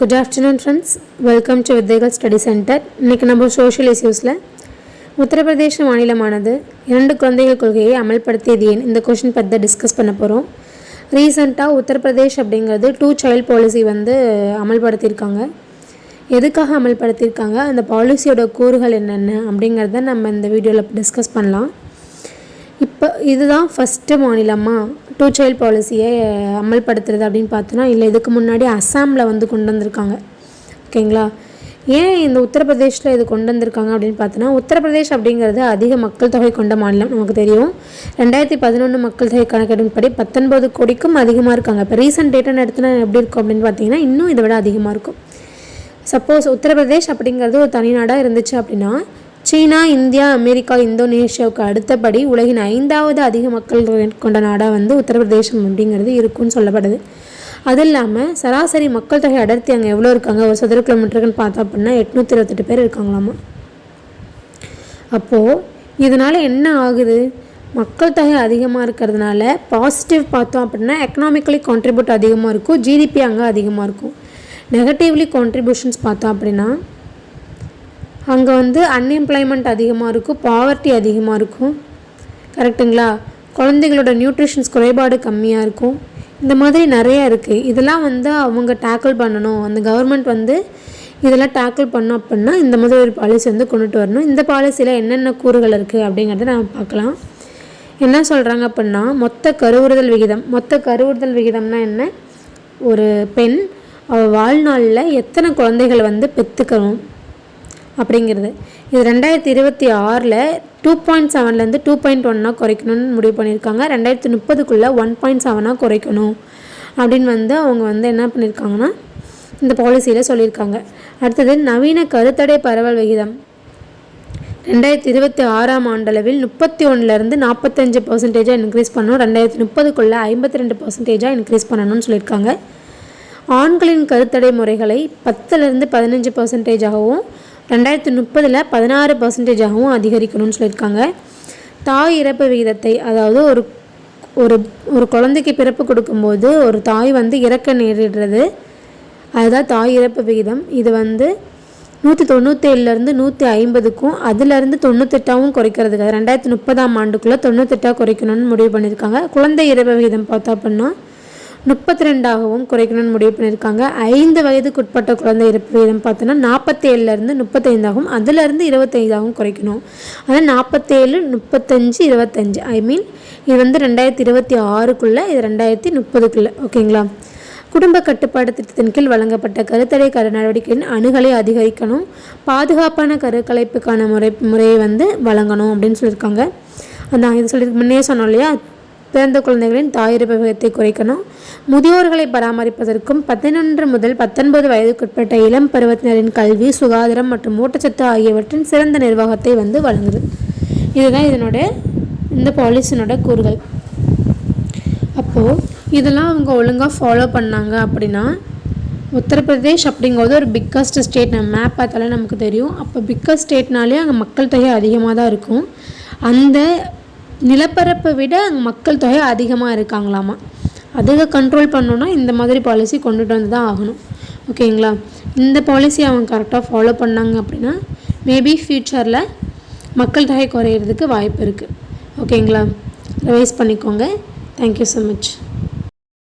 Good afternoon friends welcome to வித்யகல் study centre இன்றைக்கி நம்ம social இஷ்யூஸில் Uttar Pradesh மாநிலமானது இரண்டு குழந்தைகள் கொள்கையை அமல்படுத்தியது ஏன் இந்த கொஷின் பற்றி டிஸ்கஸ் பண்ண போகிறோம் ரீசெண்டாக உத்தரப்பிரதேஷ் அப்படிங்கிறது டூ சைல்ட் பாலிசி வந்து அமல்படுத்தியிருக்காங்க. எதுக்காக அமல்படுத்தியிருக்காங்க? அந்த பாலிசியோட கூறுகள் என்னென்ன? அப்படிங்கிறத நம்ம இந்த வீடியோவில் டிஸ்கஸ் பண்ணலாம். இப்போ இதுதான் ஃபஸ்ட்டு மாநிலமாக டூ சைல்ட் பாலிசியை அமல்படுத்துறது அப்படின்னு பார்த்தோன்னா இல்லை இதுக்கு முன்னாடி அஸ்ஸாமில் வந்து கொண்டு வந்திருக்காங்க. ஓகேங்களா ஏன் இந்த உத்தரப்பிரதேஷில் இது கொண்டு வந்திருக்காங்க அப்படின்னு பார்த்தோன்னா உத்தரப்பிரதேஷ் அப்படிங்கிறது அதிக மக்கள் தொகை கொண்ட மாநிலம் நமக்கு தெரியும். ரெண்டாயிரத்தி பதினொன்று மக்கள் தொகை கணக்கெடுப்படி பத்தொன்பது கோடிக்கும் அதிகமாக இருக்காங்க. இப்போ ரீசெண்ட் டேட்டான்னு எடுத்துனா எப்படி இருக்கும் அப்படின்னு பார்த்தீங்கன்னா இன்னும் இதை விட அதிகமாக இருக்கும். சப்போஸ் உத்தரப்பிரதேஷ் அப்படிங்கிறது ஒரு தனிநாடாக இருந்துச்சு அப்படின்னா சீனா இந்தியா அமெரிக்கா இந்தோனேஷியாவுக்கு அடுத்தபடி உலகின் ஐந்தாவது அதிக மக்கள் கொண்ட நாடாக வந்து உத்தரப்பிரதேசம் அப்படிங்கிறது இருக்குன்னு சொல்லப்படுது. அது இல்லாமல் சராசரி மக்கள் தொகை அடர்த்தி அங்கே எவ்வளோ இருக்காங்க? ஒரு சதுர கிலோமீட்டருக்குன்னு பார்த்தா அப்படின்னா எட்நூற்றி இருபத்தெட்டு பேர் இருக்காங்களாமா? அப்போது இதனால் என்ன ஆகுது? மக்கள் தொகை அதிகமாக இருக்கிறதுனால பாசிட்டிவ் பார்த்தோம் அப்படின்னா எக்கனாமிக்கலி கான்ட்ரிபியூட் அதிகமாக இருக்கும். ஜிடிபி அங்கே அதிகமாக இருக்கும். நெகட்டிவ்லி கான்ட்ரிபியூஷன்ஸ் பார்த்தோம் அப்படின்னா அங்கே வந்து அன்எம்ப்ளாய்மெண்ட் அதிகமாக இருக்கும் பாவர்ட்டி அதிகமாக இருக்கும். கரெக்டுங்களா குழந்தைகளோட நியூட்ரிஷன்ஸ் குறைபாடு கம்மியாக இருக்கும். இந்த மாதிரி நிறையா இருக்குது இதெல்லாம் வந்து அவங்க டேக்கிள் பண்ணணும். அந்த கவர்மெண்ட் வந்து இதெல்லாம் டேக்கிள் பண்ணோம் அப்படின்னா இந்த மாதிரி ஒரு பாலிசி வந்து கொண்டுட்டு வரணும். இந்த பாலிசியில் என்னென்ன கூறுகள் இருக்குது அப்படிங்கிறத நம்ம பார்க்கலாம். என்ன சொல்கிறாங்க அப்படின்னா மொத்த கருவுறுதல் விகிதம். மொத்த கருவுறுதல் விகிதம்னா என்ன? ஒரு பெண் அவள் வாழ்நாளில் எத்தனை குழந்தைகள் வந்து பெற்றுக்கணும் அப்படிங்கிறது. இது ரெண்டாயிரத்தி இருபத்தி ஆறில் டூ பாயிண்ட் செவன்லேருந்து டூ பாயிண்ட் ஒன்னாக குறைக்கணும்னு முடிவு பண்ணியிருக்காங்க. ரெண்டாயிரத்தி முப்பதுக்குள்ளே ஒன் பாயிண்ட் செவனாக குறைக்கணும். அப்படின்னு வந்து அவங்க வந்து என்ன பண்ணியிருக்காங்கன்னா இந்த பாலிசியில் சொல்லியிருக்காங்க. அடுத்தது நவீன கருத்தடை பரவல் விகிதம். ரெண்டாயிரத்தி இருபத்தி ஆறாம் ஆண்டளவில் முப்பத்தி ஒன்றுலேருந்து நாற்பத்தஞ்சு பர்சன்டேஜாக இன்க்ரீஸ் பண்ணணும். ரெண்டாயிரத்தி முப்பதுக்குள்ளே ஐம்பத்தி ரெண்டு பர்சன்டேஜாக இன்க்ரீஸ் பண்ணணும்னு சொல்லியிருக்காங்க. ஆண்களின் கருத்தடை முறைகளை பத்துலேருந்து பதினஞ்சு பர்சன்டேஜாகவும் ரெண்டாயிரத்தி முப்பதில் பதினாறு பர்சன்டேஜாகவும் அதிகரிக்கணும்னு சொல்லியிருக்காங்க. தாய் இறப்பு விகிதத்தை அதாவது ஒரு ஒரு ஒரு குழந்தைக்கு பிறப்பு கொடுக்கும்போது ஒரு தாய் வந்து இறக்க நேரிடுறது. அதுதான் தாய் இறப்பு விகிதம். இது வந்து நூற்றி தொண்ணூற்றேழுலேருந்து நூற்றி ஐம்பதுக்கும் அதுலேருந்து தொண்ணூத்தெட்டாகவும் குறைக்கிறதுக்கு ரெண்டாயிரத்தி முப்பதாம் ஆண்டுக்குள்ளே தொண்ணூத்தெட்டாக குறைக்கணும்னு முடிவு பண்ணியிருக்காங்க. குழந்தை இறப்பு விகிதம் பார்த்தா அப்படின்னா முப்பத்தி ரெண்டாகவும் குறைக்கணும்னு முடிவு பண்ணியிருக்காங்க. ஐந்து வயதுக்குட்பட்ட குழந்தை இறப்பு வீதம் பார்த்தோன்னா நாற்பத்தேழுலேருந்து முப்பத்தைந்தாகவும் அதுலேருந்து இருபத்தைந்தாகவும் குறைக்கணும். அதான் நாற்பத்தேழு முப்பத்தஞ்சு இருபத்தஞ்சு. ஐ மீன் இது வந்து ரெண்டாயிரத்தி இருபத்தி ஆறுக்குள்ளே இது ரெண்டாயிரத்தி முப்பதுக்குள்ளே ஓகேங்களா? குடும்ப கட்டுப்பாடு திட்டத்தின் கீழ் வழங்கப்பட்ட கருத்தடை கரு நடவடிக்கையின் அணுகலை அதிகரிக்கணும். பாதுகாப்பான கருக்கலைப்புக்கான முறை முறையை வந்து வழங்கணும் அப்படின்னு சொல்லியிருக்காங்க. அதான் இது சொல்லி முன்னே சொன்னோம் இல்லையா? பிறந்த குழந்தைகளின் தாயிறப்பு விகிதத்தை குறைக்கணும். முதியோர்களை பராமரிப்பதற்கும் பதினொன்று முதல் பத்தொன்பது வயதுக்குட்பட்ட இளம் பருவத்தினரின் கல்வி சுகாதாரம் மற்றும் ஊட்டச்சத்து ஆகியவற்றின் சிறந்த நிர்வாகத்தை வந்து வழங்குது. இதுதான் இதனோட இந்த பாலிசினோட கூறுகள். அப்போது இதெல்லாம் அவங்க ஒழுங்காக ஃபாலோ பண்ணாங்க அப்படின்னா உத்தரப்பிரதேஷ் அப்படிங்கிறது ஒரு பிக்கஸ்ட் ஸ்டேட் நம்ம மேப் பார்த்தாலே நமக்கு தெரியும். அப்போ பிக்கஸ்ட் ஸ்டேட்னாலே அங்கே மக்கள் தொகை அதிகமாக தான் இருக்கும். அந்த நிலப்பரப்பை விட அங்கே மக்கள் தொகை அதிகமாக இருக்காங்களாமா? அதுக கண்ட்ரோல் பண்ணோன்னா இந்த மாதிரி பாலிசி கொண்டுட்டு வந்து தான் ஆகணும். ஓகேங்களா? இந்த பாலிசி அவங்க கரெக்டாக ஃபாலோ பண்ணாங்க அப்படின்னா மேபி ஃப்யூச்சரில் மக்கள் தொகை குறையிறதுக்கு வாய்ப்பு இருக்குது ஓகேங்களா? ரிவைஸ் பண்ணிக்கோங்க. Thank you so much